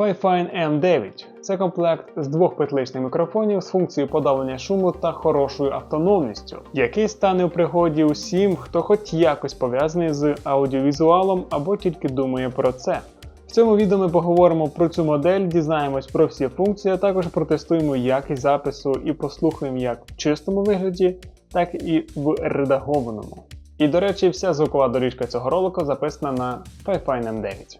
Fifine M9 це комплект з двох петличних мікрофонів з функцією подавлення шуму та хорошою автономністю, який стане у пригоді усім, хто хоч якось пов'язаний з аудіовізуалом або тільки думає про це. В цьому відео ми поговоримо про цю модель, дізнаємось про всі функції, а також протестуємо якість запису і послухаємо як в чистому вигляді, так і в редагованому. І до речі, вся звукова доріжка цього ролику записана на Fifine M9.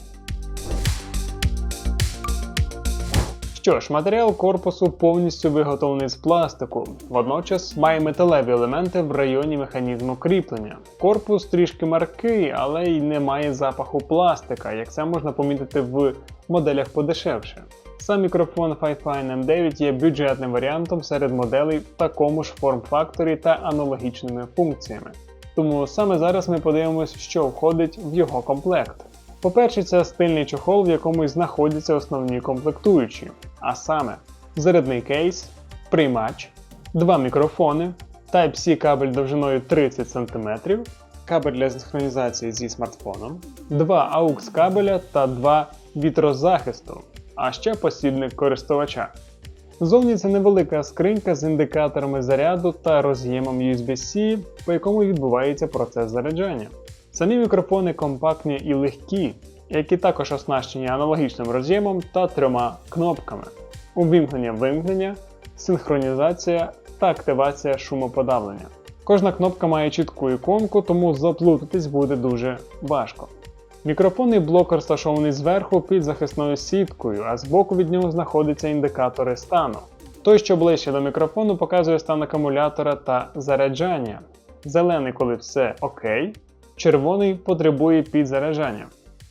Що ж, матеріал корпусу повністю виготовлений з пластику, водночас має металеві елементи в районі механізму кріплення. Корпус трішки маркий, але й не має запаху пластика, як це можна помітити в моделях подешевше. Сам мікрофон Fifine M9 є бюджетним варіантом серед моделей в такому ж форм-факторі та аналогічними функціями. Тому саме зараз ми подивимось, що входить в його комплект. По-перше, це стильний чохол, в якому й знаходяться основні комплектуючі, а саме зарядний кейс, приймач, два мікрофони, Type-C кабель довжиною 30 см, кабель для синхронізації зі смартфоном, два AUX кабеля та два вітрозахисту, а ще посібник користувача. Зовні це невелика скринька з індикаторами заряду та роз'ємом USB-C, по якому відбувається процес заряджання. Самі мікрофони компактні і легкі, які також оснащені аналогічним роз'ємом та трьома кнопками: увімкнення вимкнення, синхронізація та активація шумоподавлення. Кожна кнопка має чітку іконку, тому заплутатись буде дуже важко. Мікрофонний блок розташований зверху під захисною сіткою, а збоку від нього знаходяться індикатори стану. Той, що ближче до мікрофону, показує стан акумулятора та заряджання. Зелений, коли все ок, червоний потребує підзаряджання.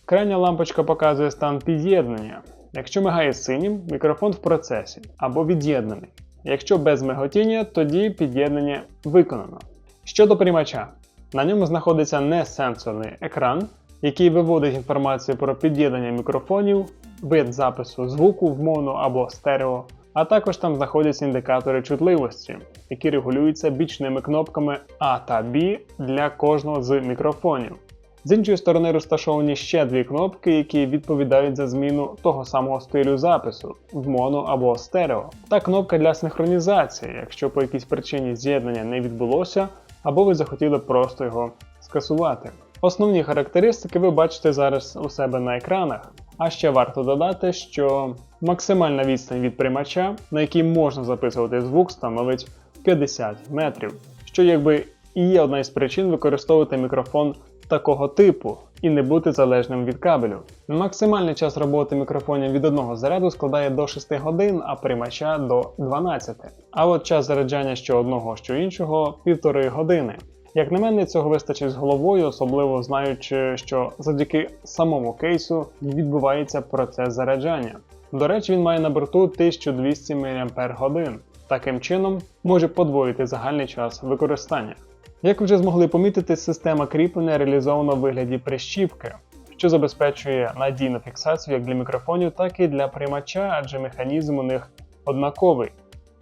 Крайня лампочка показує стан під'єднання. Якщо мигає синім, мікрофон в процесі або від'єднаний. Якщо без миготіння, тоді під'єднання виконано. Щодо приймача, на ньому знаходиться несенсорний екран, який виводить інформацію про під'єднання мікрофонів, вид запису звуку в моно або стерео, а також там знаходяться індикатори чутливості, які регулюються бічними кнопками A та B для кожного з мікрофонів. З іншої сторони розташовані ще дві кнопки, які відповідають за зміну того самого стилю запису в моно або стерео, та кнопка для синхронізації, якщо по якійсь причині з'єднання не відбулося, або ви захотіли просто його скасувати. Основні характеристики ви бачите зараз у себе на екранах. А ще варто додати, що максимальна відстань від приймача, на якій можна записувати звук, становить 50 метрів, що якби і є одна із причин використовувати мікрофон такого типу і не бути залежним від кабелю. Максимальний час роботи мікрофонів від одного заряду складає до 6 годин, а приймача до 12. А от час заряджання що одного, що іншого півтори години. Як на мене, цього вистачить з головою, особливо знаючи, що завдяки самому кейсу відбувається процес заряджання. До речі, він має на борту 1200 мАч. Таким чином може подвоїти загальний час використання. Як вже змогли помітити, система кріплення реалізована в вигляді прищіпки, що забезпечує надійну фіксацію як для мікрофонів, так і для приймача, адже механізм у них однаковий.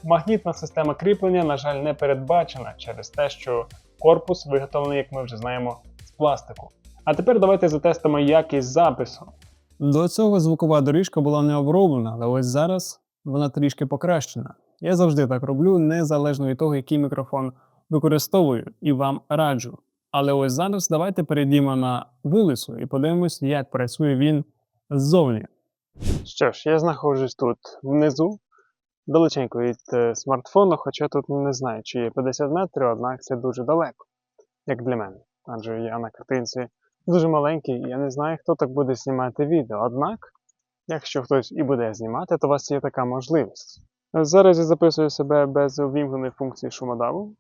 Магнітна система кріплення, на жаль, не передбачена через те, що корпус виготовлений, як ми вже знаємо, з пластику. А тепер давайте затестимо якість запису. До цього звукова доріжка була не оброблена, але ось зараз вона трішки покращена. Я завжди так роблю, незалежно від того, який мікрофон використовую і вам раджу. Але ось зараз давайте перейдімо на вулицю і подивимось, як працює він ззовні. Що ж, я знаходжусь тут внизу, далеченько від е, смартфону, хоча тут не знаю, чи є 50 метрів, однак це дуже далеко, як для мене. Адже я на картинці дуже маленький, і я не знаю, хто так буде знімати відео. Однак, якщо хтось і буде знімати, то у вас є така можливість. Зараз я записую себе без увімкненої функції шумодаву.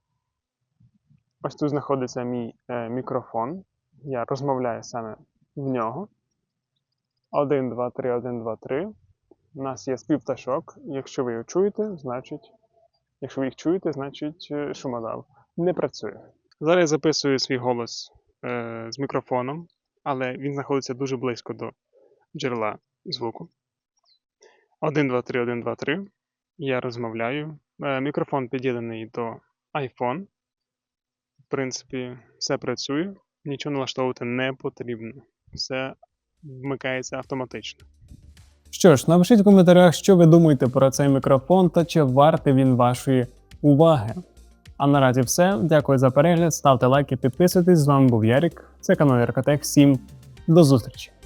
Ось тут знаходиться мій е, мікрофон. Я розмовляю саме в нього. 1, 2, 3, 1, 2, 3. У нас є співпташок. Якщо ви його чуєте, значить. Якщо ви їх чуєте, значить е, шумодав не працює. Зараз я записую свій голос е, з мікрофоном, але він знаходиться дуже близько до джерела звуку. 1, 2, 3, 1, 2, 3. Я розмовляю. Е, мікрофон під'єднаний до iPhone. В принципі, все працює, нічого налаштовувати не потрібно. Все вмикається автоматично. Що ж, напишіть в коментарях, що ви думаєте про цей мікрофон та чи вартий він вашої уваги. А наразі все. Дякую за перегляд, ставте лайки, підписуйтесь. З вами був Ярік. Це канал Яркотех. Всім до зустрічі!